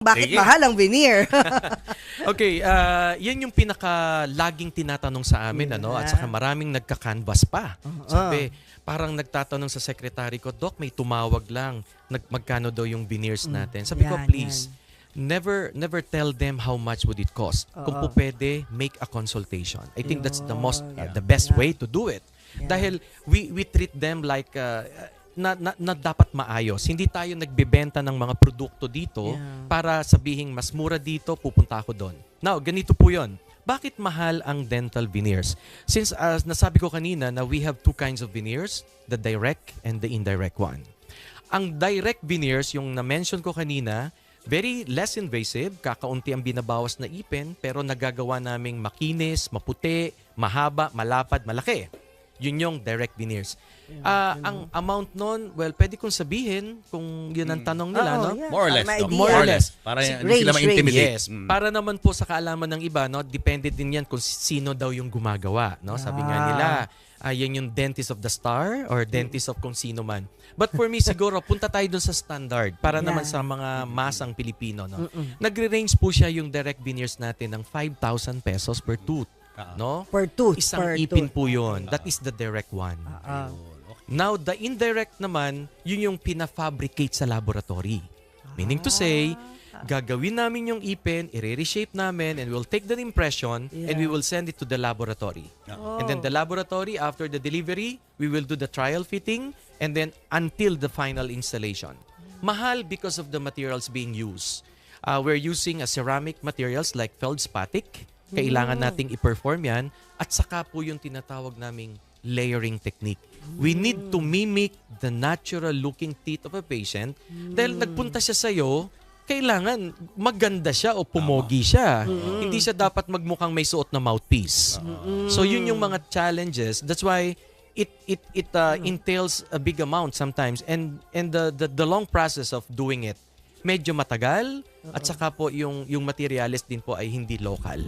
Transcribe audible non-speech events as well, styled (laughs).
Bakit Sige. mahal ang veneer? (laughs) (laughs) Okay, ah, yan yung pinaka laging tinatanong sa amin ano at saka maraming nagka-canvas pa. Sabi, parang nagtatanong sa secretary ko, Doc, may tumawag lang. Nag magkano daw yung veneers natin? Sabi ko, Yan, please, never never tell them how much would it cost. Kung po pwede, make a consultation. I think that's the most uh, the best way to do it. Dahil we we treat them like uh, na, na, na dapat maayos. Hindi tayo nagbebenta ng mga produkto dito Yeah. para sabihin mas mura dito, pupunta ako doon. Now, ganito po 'yon. Bakit mahal ang dental veneers? Since as nasabi ko kanina na we have two kinds of veneers, the direct and the indirect one. Ang direct veneers, yung na-mention ko kanina, very less invasive, kakaunti ang binabawas na ipin, pero nagagawa naming makinis, maputi, mahaba, malapad, malaki. Yun yung direct veneers. Ah, ang amount nun, well, pwede kong sabihin kung yun ang tanong nila, Oo, no? yeah. More or less. No? idea. More or less. Para Si- hindi sila range, ma-intimidate. Yes. Mm. Para naman po sa kaalaman ng iba, no, depende din yan kung sino daw yung gumagawa. No? Sabi nga Ah. nila, ah, yan yung dentist of the star or dentist of kung sino man. But for me, (laughs) siguro, punta tayo dun sa standard para Yeah. naman sa mga masang Pilipino. No? Nagre-range po siya yung direct veneers natin ng 5,000 pesos per tooth. Ah. No? per tooth. Isang per ipin tooth. po yun. That is the direct one. Ah. Now, the indirect naman, yun yung pina-fabricate sa laboratory. Meaning to say, gagawin namin yung ipin, i-reshape namin, and we'll take the impression, and we Yeah. will send it to the laboratory. Oh. And then the laboratory, after the delivery, we will do the trial fitting, and then until the final installation. Mahal because of the materials being used. Uh, we're using a ceramic materials like feldspatic. Kailangan nating i-perform yan. At saka po yung tinatawag naming layering technique. We need to mimic the natural looking teeth of a patient. Dahil nagpunta siya sa'yo, kailangan maganda siya o pumogi siya. Hindi siya dapat magmukhang may suot na mouthpiece. So yun yung mga challenges. That's why it it it uh, entails a big amount sometimes and and the, the the long process of doing it medyo matagal at saka po yung yung materials din po ay hindi local.